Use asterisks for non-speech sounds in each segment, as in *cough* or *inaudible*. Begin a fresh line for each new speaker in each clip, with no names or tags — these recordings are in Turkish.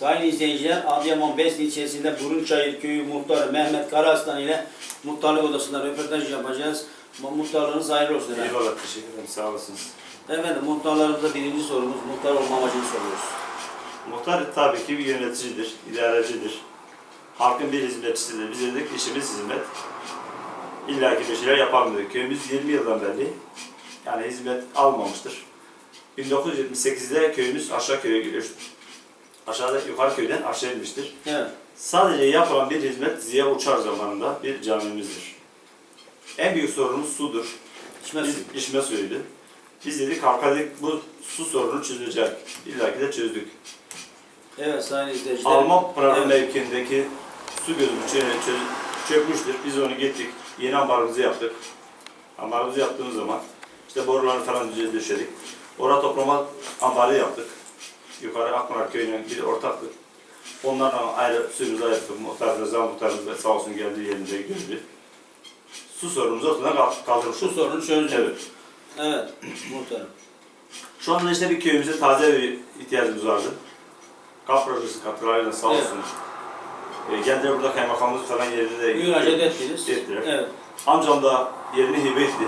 Sayın izleyiciler, Adıyaman Besni ilçesinde Burunçayır Köyü muhtarı Mehmet Karaslan ile muhtarlık odasında röportaj yapacağız. Mu- Muhtarlığınız hayırlı olsun efendim.
Eyvallah teşekkür ederim sağ olasınız.
Efendim muhtarlarımızda birinci sorumuz muhtar olma amacını soruyoruz.
Muhtar tabii ki bir yöneticidir, idarecidir. Halkın bir hizmetçisidir. Bize de işimiz hizmet. İlla ki bir şeyler yapamıyor. Köyümüz 20 yıldan beri yani hizmet almamıştır. 1978'de köyümüz aşağı köye göç- aşağıda yukarı köyden aşağı inmiştir.
Evet.
Sadece yapılan bir hizmet Ziya Uçar zamanında bir camimizdir. En büyük sorunumuz sudur.
İçme
Biz
suyu.
içme suyuydu. Biz dedik halka dedik bu su sorunu çözülecek. İlla ki de çözdük.
Evet sayın izleyiciler.
Alman Pınar
Evet.
mevkiindeki su gözümüz çö- çö- çökmüştür. Biz onu gittik. Yeni ambarımızı yaptık. Ambarımızı yaptığımız zaman işte boruları falan düze döşedik. Orada toplama ambarı yaptık. Yukarı Akpınar köyüne bir ortaktık. Onlarla ayrı suyumuzu ayırttık. Muhtar Rıza muhtarımız sağ olsun geldiği yerinde gördü. Su sorunumuzu ortadan kal- kaldırmış.
Su sorunu çözüldü.
Evet.
Evet. Muhtarım.
Şu anda işte bir köyümüze taze bir ihtiyacımız vardı. Kap projesi katkılarıyla sağ
Evet.
olsun. E, geldiler burada kaymakamımız falan yerinde de
Müracaat ettiniz.
ettiler.
Evet.
Amcam da yerini hibe etti.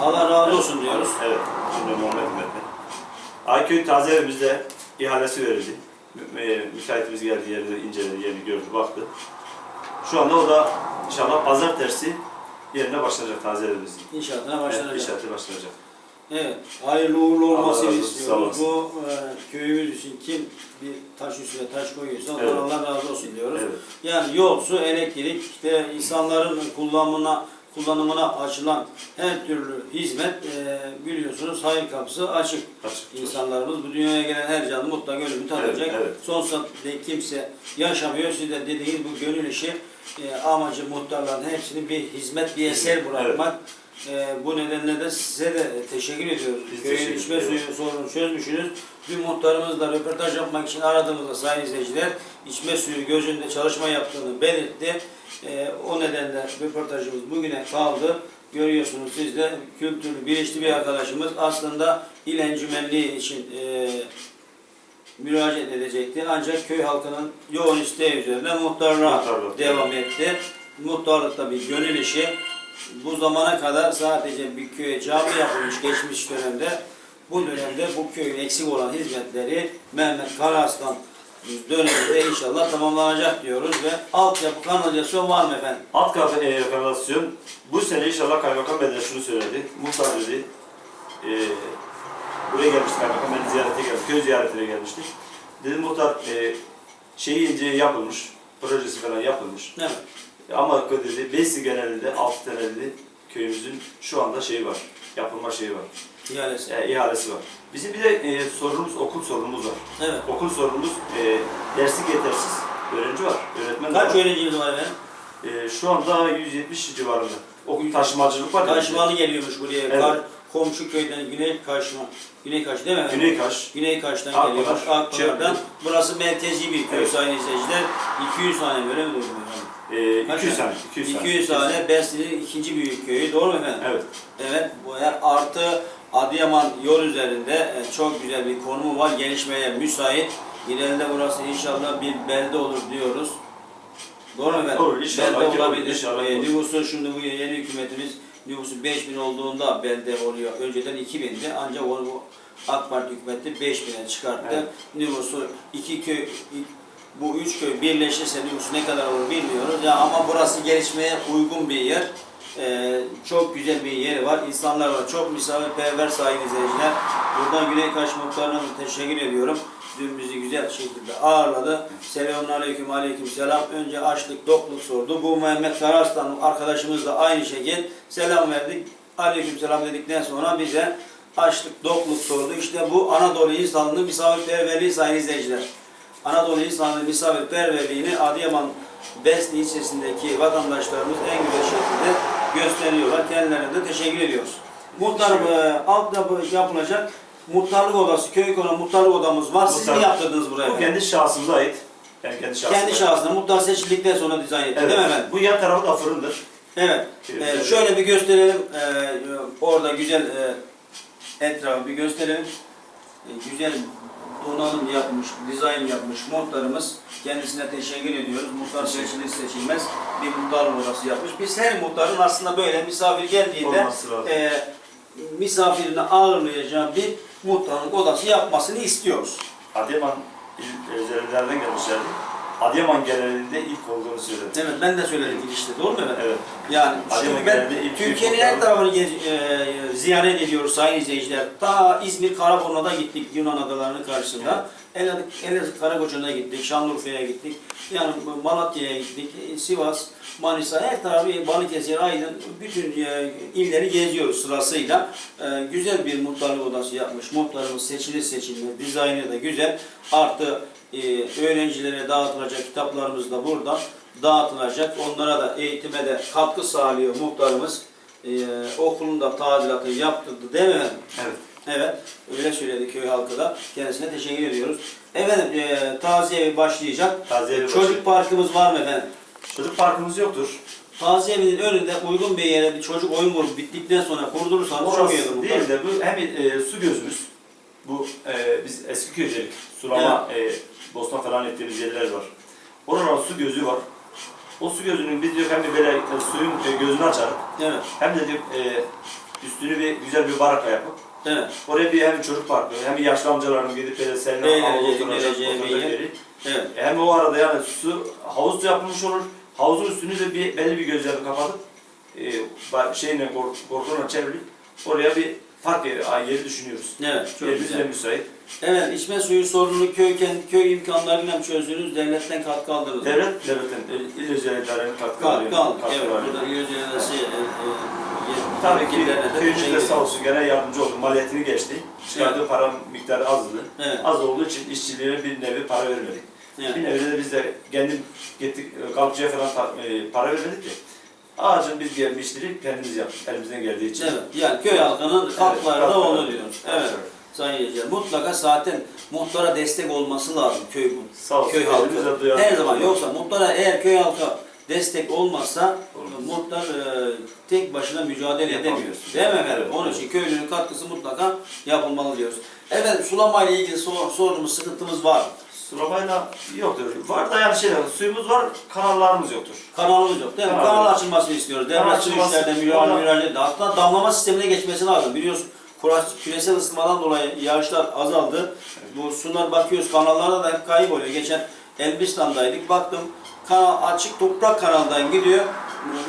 Allah razı olsun diyoruz.
Evet. Şimdi Muhammed Himmet'le. Ayköy taze evimizde ihalesi verildi. Mü- Müteahhitimiz geldi yerini inceledi, yerini gördü, baktı. Şu anda o da inşallah pazar tersi yerine başlayacak taze evimizin.
İnşaatına
Evet,
başlanacak.
inşaatı başlayacak.
Evet, hayırlı uğurlu olmasını istiyoruz. Bu e, köyümüz için kim bir taş üstüne taş koyuyorsa
Evet.
Allah razı olsun diyoruz.
Evet.
Yani yol, su, elektrik, işte insanların kullanımına kullanımına açılan her türlü hizmet e, biliyorsunuz hayır kapısı açık.
Açık.
İnsanlarımız bu dünyaya gelen her canlı mutlaka ölümü tadacak.
Evet, evet.
Sonsuza dek kimse yaşamıyor. Siz de dediğiniz bu gönül işi e, amacı muhtarların hepsini bir hizmet, bir eser
Evet.
bırakmak. E, bu nedenle de size de teşekkür ediyoruz.
Biz
Köyün içme suyu sorunu çözmüşsünüz. Bir muhtarımızla röportaj yapmak için aradığımızda sayın izleyiciler içme suyu gözünde çalışma yaptığını belirtti. E, o nedenle röportajımız bugüne kaldı. Görüyorsunuz siz de kültürlü, bilinçli bir arkadaşımız aslında il encümenliği için e, müracaat edecekti. Ancak köy halkının yoğun isteği üzerine muhtarlığa
Muhtarlık,
devam etti. Muhtarlıkta bir gönül işi. Bu zamana kadar sadece bir köye cami yapılmış geçmiş dönemde. Bu dönemde bu köyün eksik olan hizmetleri Mehmet Karaaslan döneminde inşallah tamamlanacak diyoruz ve altyapı kanalizasyon var mı efendim?
Alt katı e, kanalizasyon bu sene inşallah kaymakam bey de şunu söyledi. Muhtar dedi. E, buraya gelmişti kaymakam beni ziyarete geldi. Köy ziyaretine gelmiştik. Dedi muhtar e, şeyi ince yapılmış. Projesi falan yapılmış.
Evet.
Ama dedi Beysi genelinde alt tenelli köyümüzün şu anda şeyi var. Yapılma şeyi var.
İhalesi.
E, ihalesi var. Bizim bir de e, sorunumuz okul sorunumuz var.
Evet.
Okul sorunumuz e, derslik yetersiz. Öğrenci var. Öğretmen
Kaç
var.
öğrencimiz var efendim?
Ee, şu anda 170 civarında. Okul taşımacılık var. ya.
Taşmalı geliyormuş buraya.
Evet.
Kar, komşu köyden Güney Kaşma. Güney Kaş değil mi efendim?
Güney Kaş.
Güney Kaş'tan
Akpınar,
geliyormuş. Akpınar'dan. Burası merkezi bir köy
Evet.
sayın izleyiciler. 200 tane böyle mi duydum efendim? Kaç
200
tane?
tane. 200 tane.
200 tane Besli'nin ikinci büyük köyü. Doğru mu efendim?
Evet.
Evet. Adıyaman yol üzerinde e, çok güzel bir konumu var. Gelişmeye müsait. İleride burası inşallah bir belde olur diyoruz. Doğru mu efendim?
Olur, inşallah
Belde olabilir.
inşallah
E, nüfusu şimdi bu yeni hükümetimiz nüfusu 5000 olduğunda belde oluyor. Önceden 2000'di ancak o bu AK Parti hükümeti 5000'e çıkarttı.
Evet.
Nüfusu iki köy bu üç köy birleşirse nüfusu ne kadar olur bilmiyoruz. Ya ama burası gelişmeye uygun bir yer. Ee, çok güzel bir yeri var. İnsanlar var. Çok misafirperver sayın izleyiciler. Buradan Güney Kaş Muhtarı'na teşekkür ediyorum. Dün bizi güzel şekilde ağırladı. Selamun aleyküm aleyküm selam. Önce açlık, dokluk sordu. Bu Mehmet Karaslan arkadaşımız da aynı şekilde selam verdik. Aleyküm selam dedikten sonra bize açlık, dokluk sordu. İşte bu Anadolu insanlığı misafirperverliği sayın izleyiciler. Anadolu insanlığı misafirperverliğini Adıyaman Besni ilçesindeki vatandaşlarımız en güzel şekilde gösteriyorlar. Kendilerine de teşekkür ediyoruz. Muhtarım e, altyapı yapılacak muhtarlık odası, köy konu muhtarlık odamız var. Siz mi
Muhtar-
yaptırdınız burayı?
Bu kendi şahsımıza ait. Yani kendi şahsıma.
Kendi şahsına muhtar seçildikten sonra dizayn etti
Evet.
değil mi efendim?
Bu yan tarafı da fırındır.
Evet.
Evet.
Ee, şöyle bir gösterelim. Ee, orada güzel e, etrafı bir gösterelim. Ee, güzel donanım yapmış, dizayn yapmış muhtarımız. Kendisine teşekkür ediyoruz. Muhtar seçilir seçilmez bir muhtar odası yapmış. Biz her muhtarın aslında böyle misafir geldiğinde e, misafirini ağırlayacağı bir muhtarlık odası yapmasını istiyoruz.
Adıyaman il üzerinden gelmişlerdi. Adıyaman genelinde ilk olduğunu söyledi.
Evet ben de söyledim işte doğru mu efendim?
Evet.
Yani
Adıyaman
çünkü ben
ilk
Türkiye'nin her tarafını gez- e, ziyaret ediyoruz sayın izleyiciler. Ta İzmir Karaburun'a gittik Yunan adalarının karşısında. Elazığ, Elazığ Karakoçan'a gittik, Şanlıurfa'ya gittik. Yani Malatya'ya gittik, e, Sivas, Manisa, her tarafı Balıkesir, Aydın, bütün e, illeri geziyoruz sırasıyla. E, güzel bir muhtarlık odası yapmış. Muhtarımız seçilir seçilmez, dizaynı da güzel. Artı e, öğrencilere dağıtılacak kitaplarımız da burada dağıtılacak. Onlara da eğitime de katkı sağlıyor muhtarımız. E, okulun da tadilatı yaptırdı değil mi efendim?
Evet.
Evet, öyle söyledi köy halkı da. Kendisine teşekkür ediyoruz. Efendim, e, taziye evi başlayacak.
Taziye evi
Çocuk parkımız var mı efendim?
Çocuk parkımız yoktur.
Taziye evinin önünde uygun bir yere bir çocuk oyun grubu bittikten sonra kurdurursanız çok iyi olur.
Orası değil de bu hem e, su gözümüz. Bu e, biz eski köycelik, sulama, e, bostan falan ettiğimiz yerler var. Oraların su gözü var. O su gözünün biz diyor hem de böyle e, suyun e, gözünü açar
Evet,
hem de diyor, e, üstünü bir güzel bir baraka yapıp
evet,
oraya bir hem çocuk parkı hem yaşlı amcaların gidip böyle seninle yeri.
evet.
Hem o arada yani su, havuz da yapılmış olur. Havuzun üstünü de bir belli bir gözlerini kapatıp e, şeyle kor, korkuna çevirip oraya bir park yeri, yeri düşünüyoruz.
Evet, çok
Yerimiz de
güzel.
müsait.
Evet, içme suyu sorununu köy, kent- köy imkanlarıyla mı çözdünüz, devletten katkı aldınız mı?
Devlet, devletin, e, il özelliklerinin katkı
Katkı
alıyor.
aldık,
katkı
evet.
alıyor.
Burada İl Özel'desi e, e,
Tabii ki köyümüz de sağ
ediyoruz.
olsun gene yardımcı oldu. Maliyetini geçti. Çıkardığı para miktarı azdı.
Evet,
Az olduğu için işçiliğine bir nevi para vermedik.
evet.
Bir nevi de biz de kendim gittik, kalıpçıya falan ta- e, para vermedik ki. Ağacın biz gelmişleri kendimiz yaptık, elimizden geldiği için.
Evet, yani köy halkının katkıları da onu diyoruz. Evet, sayın izleyiciler. Mutlaka zaten muhtara destek olması lazım köy bu.
Sağ olsun.
Köy
elimize
halkı.
duyarlı.
Her zaman yoksa muhtara eğer köy halkı destek olmazsa
Olmaz.
muhtar e, tek başına mücadele
Yapamıyor.
edemiyor. Değil mi efendim?
Evet.
Onun için köylünün katkısı mutlaka yapılmalı diyoruz. Efendim sulama ile ilgili sor, sorunumuz, sıkıntımız var.
Sulamayla yoktur. Var da yani şeyler, suyumuz var, kanallarımız yoktur.
Kanalımız yok değil mi?
Kanal
Kanal
yok.
açılmasını istiyoruz. Devlet su
açılması-
işlerinde müdahale
Kanal-.
Hatta damlama sistemine geçmesi lazım. Biliyorsun kura- küresel ısınmadan dolayı yağışlar azaldı. Bu sular bakıyoruz kanallarda da hep kayboluyor. Geçen Elbistan'daydık. Baktım kanal, açık toprak kanaldan gidiyor.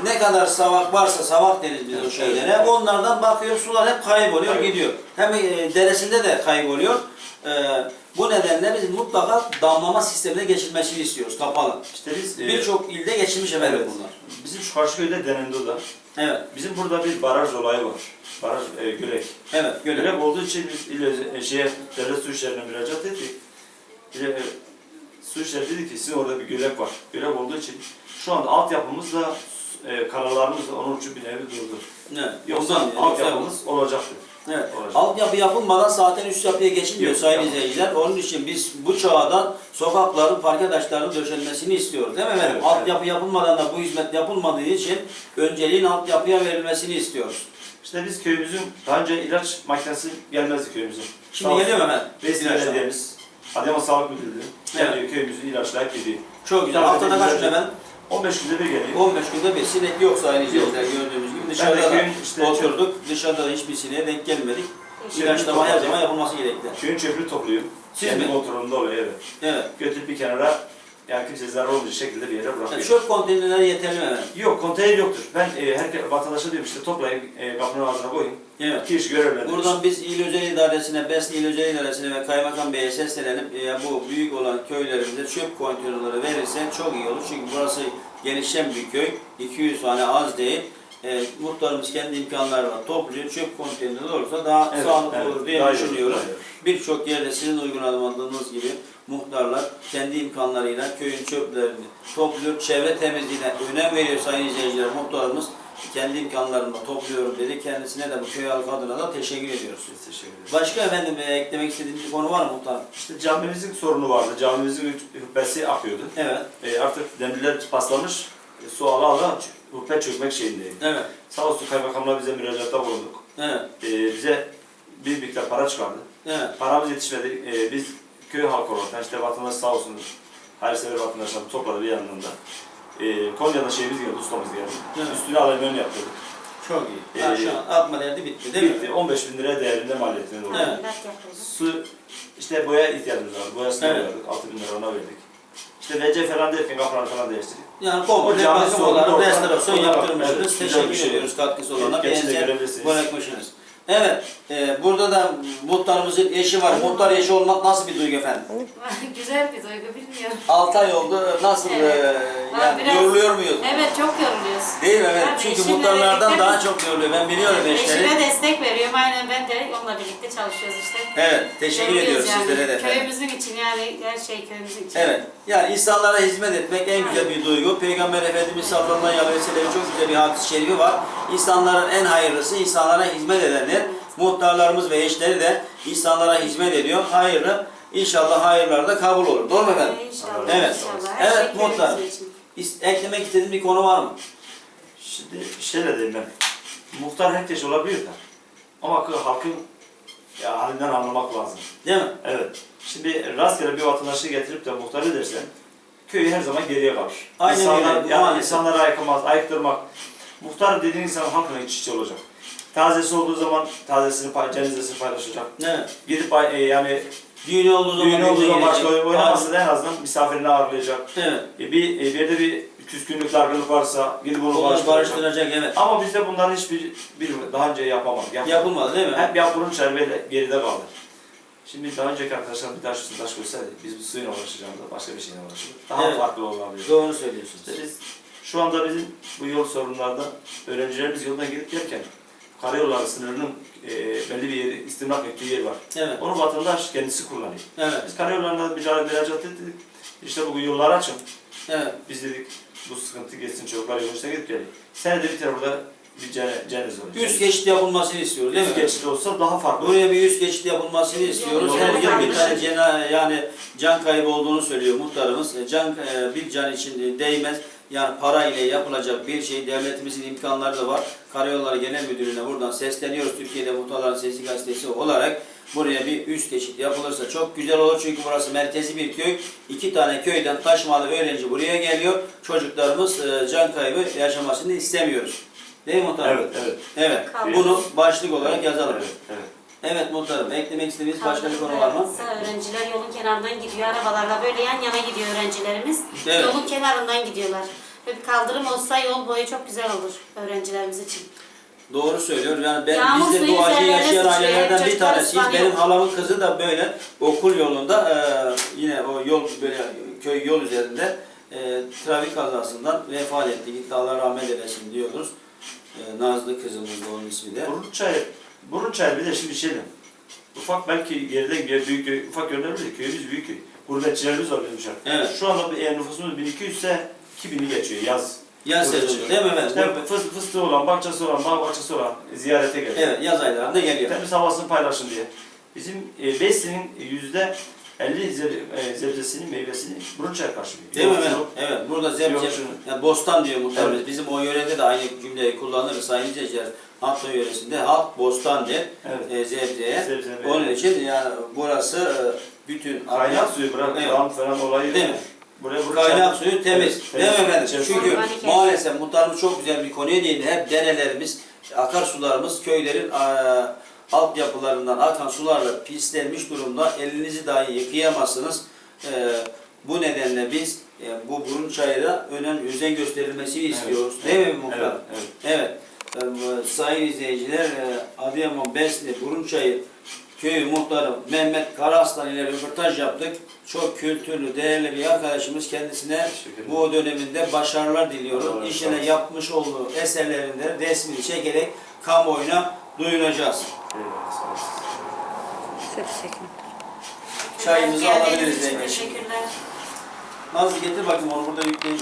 Ne kadar savak varsa savak deriz biz o şeylere.
Evet.
Onlardan bakıyor sular hep kayboluyor
Evet.
gidiyor. Hem e, deresinde de kayboluyor. E, bu nedenle biz mutlaka damlama sistemine geçilmesini istiyoruz kapalı.
İşte biz e,
Birçok ilde geçilmiş efendim
evet,
bunlar.
bizim şu karşı köyde denendi o da.
Evet,
Bizim burada bir baraj olayı var. Baraj e, Gölek.
evet, göre.
Gölek olduğu için biz il, öze- e, şeye, devlet su işlerine müracaat ettik. Bir de, e, su işleri dedi ki sizin orada bir gölek var. Gölek olduğu için şu anda altyapımız da e, kanallarımız da onun için bir nevi durdu.
Evet,
Yoksa
ondan yani,
altyapımız olacaktı.
Evet. Altyapı yapılmadan zaten üst yapıya geçilmiyor
Yok,
sayın izleyiciler. Onun için biz bu çağdan sokakların, parke taşlarının döşenmesini istiyoruz değil mi efendim?
Evet,
altyapı yapılmadan da bu hizmet yapılmadığı için önceliğin altyapıya verilmesini istiyoruz.
İşte biz köyümüzün daha önce ilaç makinesi gelmezdi köyümüze.
Şimdi
Sağ
geliyor hemen?
Reis. Belediyemiz, Adıyaman Sağlık Müdürlüğü,
Evet.
geliyor köyümüzü ilaçlayıp gidiyor.
Çok güzel. Haftada kaç gün efendim?
15 günde bir geliyor.
15 günde bir sinek yok sayın izleyiciler gördüğümüz gibi. Dışarıda da
işte
oturduk. Dışarıda da hiçbir sineğe denk gelmedik. İlaçlama her zaman yapılması gerekli.
Köyün çöplüğü topluyor.
Siz
Kendi
mi?
kontrolünde oluyor evet.
Evet.
Götürüp bir kenara yani kimse zarar olmayacak şekilde bir yere bırakıyor.
Yani çöp konteynerleri yeterli mi efendim?
Yok konteyner yoktur. Ben e, her vatandaşa diyorum işte toplayın e, kapının ağzına koyun.
Evet.
Kişi görevlendirir.
Buradan biz İl Özel İdaresi'ne, BESN İl Özel İdaresi'ne ve Kaymakam Bey'e seslenelim. Eğer bu büyük olan köylerimize çöp konteynerleri verirse çok iyi olur. Çünkü burası gelişen bir köy. 200 tane az değil. E, muhtarımız kendi imkanlarıyla topluyor. Çöp konteyneri olursa daha
Evet,
sağlıklı
evet.
olur diye
Daha
düşünüyorum. Birçok yerde sizin uygulamadığınız gibi muhtarlar kendi imkanlarıyla köyün çöplerini topluyor. Çevre temizliğine önem veriyor sayın izleyiciler. Muhtarımız kendi imkanlarımla topluyorum dedi. Kendisine de bu köy halkı adına da teşekkür ediyoruz.
Biz teşekkür ederiz.
Başka efendim e, eklemek istediğiniz bir konu var mı muhtarım?
İşte camimizin sorunu vardı. Camimizin hübbesi akıyordu.
Evet,
E, artık demirler paslamış. E, su ala ala hüppe çökmek şeyindeyim.
evet,
Sağ olsun kaymakamla bize müracaatta bulunduk.
evet,
E, bize bir miktar para çıkardı.
evet,
Paramız yetişmedi. E, biz köy halkı olarak işte vatandaş sağ olsun hayırsever vatandaşlar topladı bir yanında. E, Konya'da şeyimiz geldi, ustamız geldi.
Evet.
Üstüne alayım yaptırdık.
Çok iyi. Ha,
Ee,
şu an atma derdi bitti değil
Bitti.
mi?
15 bin lira değerinde maliyetine doğru.
Evet.
İlaç yapıldı.
Su, işte boya ihtiyacımız var. Boyasını
Evet.
verdik. 6 bin lira ona verdik. İşte VC falan derken kapıları falan değiştirdik.
Yani komple bakım
orada-
olarak restorasyon yaptırmışsınız. Teşekkür
şey.
ediyoruz katkısı olana.
Görebilirsiniz.
bırakmışsınız. Evet, e, burada da muhtarımızın eşi var. Muhtar eşi olmak nasıl bir duygu efendim? *laughs*
Güzel bir duygu bilmiyorum.
6 ay oldu. Nasıl
Evet.
e, yani
biraz-
yoruluyor muyuz?
Evet çok yoruluyoruz.
Değil mi? Evet. Çünkü
eşimle
muhtarlardan
birlikte
daha çok yoruluyor. Ben biliyorum eşleri.
Eşime destek veriyorum. Aynen ben de onunla birlikte çalışıyoruz işte.
Evet, teşekkür
Yoruluyoruz
ediyoruz
yani.
sizlere de efendim.
Köyümüzün için yani her şey köyümüzün için.
Evet. Yani insanlara hizmet etmek en güzel bir duygu. Peygamber Efendimiz sallallahu aleyhi ve sellem'in çok güzel bir hadis-i şerifi var. İnsanların en hayırlısı insanlara hizmet edenler. Muhtarlarımız ve eşleri de insanlara hizmet ediyor. Hayırlı. İnşallah hayırlar da kabul olur. Doğru mu efendim?
İnşallah.
Evet.
inşallah. Her
Evet,
şey
muhtar. Eklemek istediğin bir konu var mı?
Şimdi şöyle diyeyim ben. Muhtar herkes olabiliyor da. Ama halkın ya halinden anlamak lazım.
Değil mi?
Evet. Şimdi rastgele bir vatandaşı getirip de muhtar edersen köyü her zaman geriye kalır.
Aynen
İnsanlar,
öyle,
yani
maalesef.
insanları ayıktırmak. Muhtar dediğin insan halkla iç içe olacak. Tazesi olduğu zaman tazesini, pay- cenazesini paylaşacak.
Evet.
Gidip ay- e, yani
Düğünü olduğu zaman
düğünü olduğu
bize
zaman başka
gelecek.
oynaması da en azından misafirini ağırlayacak.
Evet.
E, bir, e, bir yerde bir küskünlük, dargınlık varsa gidip onu
Onlar
barıştıracak.
barıştıracak evet.
Ama bizde bunların hiçbir bir daha önce yapamadık. Yap-
Yapılmadı değil mi?
Hep yapılın çerbeyle geride kaldı. Şimdi daha önceki arkadaşlar bir taş üstüne taş koysaydı biz bu suyla uğraşacağımızda başka bir şeyle uğraşırdık. Daha
Evet.
farklı olabilir.
Doğru söylüyorsunuz.
İşte biz şu anda bizim bu yol sorunlarda öğrencilerimiz yoldan gidip gelirken karayolları sınırının e, belli bir yeri istimlak ettiği yer var.
Evet.
Onu vatandaş kendisi kullanıyor.
Evet.
Biz karayollarında mücadele müracaat ettik. İşte bugün yolları açın.
Evet.
Biz dedik bu sıkıntı geçsin çocuklar yolun üstüne gidip geliyor. Senede bir kere burada bir cenaze olacak.
Üst geçit yapılmasını istiyoruz değil mi?
Üst geçit olsa daha farklı.
Buraya bir üst geçit yapılmasını istiyoruz. Her yıl bir tane cena, yani can kaybı olduğunu söylüyor muhtarımız. E, Can e, bir can için değmez. Yani para ile yapılacak bir şey devletimizin imkanları da var. Karayolları Genel Müdürlüğü'ne buradan sesleniyoruz. Türkiye'de Muhtarların Sesi Gazetesi olarak buraya bir üst geçit yapılırsa çok güzel olur. Çünkü burası merkezi bir köy. İki tane köyden taşmalı öğrenci buraya geliyor. Çocuklarımız e, can kaybı yaşamasını istemiyoruz. Değil mi muhtarım?
Evet, evet.
Evet. Bunu başlık olarak yazalım.
Evet, evet.
Evet muhtarım. Eklemek istediğiniz başka bir konu var mı?
Öğrenciler yolun kenarından gidiyor. Arabalarla böyle yan yana gidiyor öğrencilerimiz.
Evet.
Yolun kenarından gidiyorlar. Ve bir kaldırım olsa yol boyu çok güzel olur öğrencilerimiz için.
Doğru söylüyor. Yani ben
Yağmur
biz de bu acıyı yaşayan ailelerden bir tanesiyiz. Benim halamın kızı da böyle okul yolunda e, yine o yol böyle köy yol üzerinde e, trafik kazasından vefat etti. Gitti Allah rahmet eylesin diyoruz. E, Nazlı kızımız da onun ismi de.
Burun çayı, burun çayı bir de şimdi şey diyeyim. Ufak belki geriden bir büyük köy, ufak görünebilir. Köyümüz büyük köy. Gurbetçilerimiz var bizim an.
Evet.
Şu anda bir eğer nüfusumuz 1200 ise 2000'i geçiyor yaz.
Yaz sezonu değil mi? Evet.
İşte fıs, fıstığı olan, bahçesi olan, bağ bahçesi olan ziyarete geliyor.
Evet yaz aylarında geliyor.
Temiz havasını paylaşın diye. Bizim e, Besli'nin yüzde 50 zeb- e, meyvesini burun çayı karşılıyor.
Değil mi efendim? Evet. Burada zebze, yani bostan diyor muhtemelen.
Evet.
Bizim o yörede de aynı cümleyi kullanırız sayın izleyiciler. Hatay yöresinde halk bostan der
Evet.
e, zebzeye.
Meyve.
Onun için yani burası e, bütün
Kaynak suyu bırak,
Evet.
dam falan olayı
Değil mi?
Buraya burun
Kaynak suyu temiz.
Evet,
Değil mi
temiz.
efendim?
Evet.
Çünkü maalesef muhtarımız çok güzel bir konuya değindi. Hep derelerimiz, akarsularımız köylerin e, altyapılarından akan sularla pislenmiş durumda. Elinizi dahi yıkayamazsınız. E, bu nedenle biz e, bu burun çayına önem, özen gösterilmesini istiyoruz.
Evet.
Değil mi muhtarım?
Evet, evet.
Evet. Ee, Sayın izleyiciler, e, Adıyaman Besni Burunçayı Köyü Muhtarı Mehmet Karaslan ile röportaj yaptık. Çok kültürlü, değerli bir arkadaşımız. Kendisine bu döneminde başarılar diliyorum. İşine yapmış olduğu eserlerinde resmini çekerek kamuoyuna duyuracağız. Çayımızı alabiliriz.
Teşekkürler.
Nazlı getir bakayım onu burada yükleyin.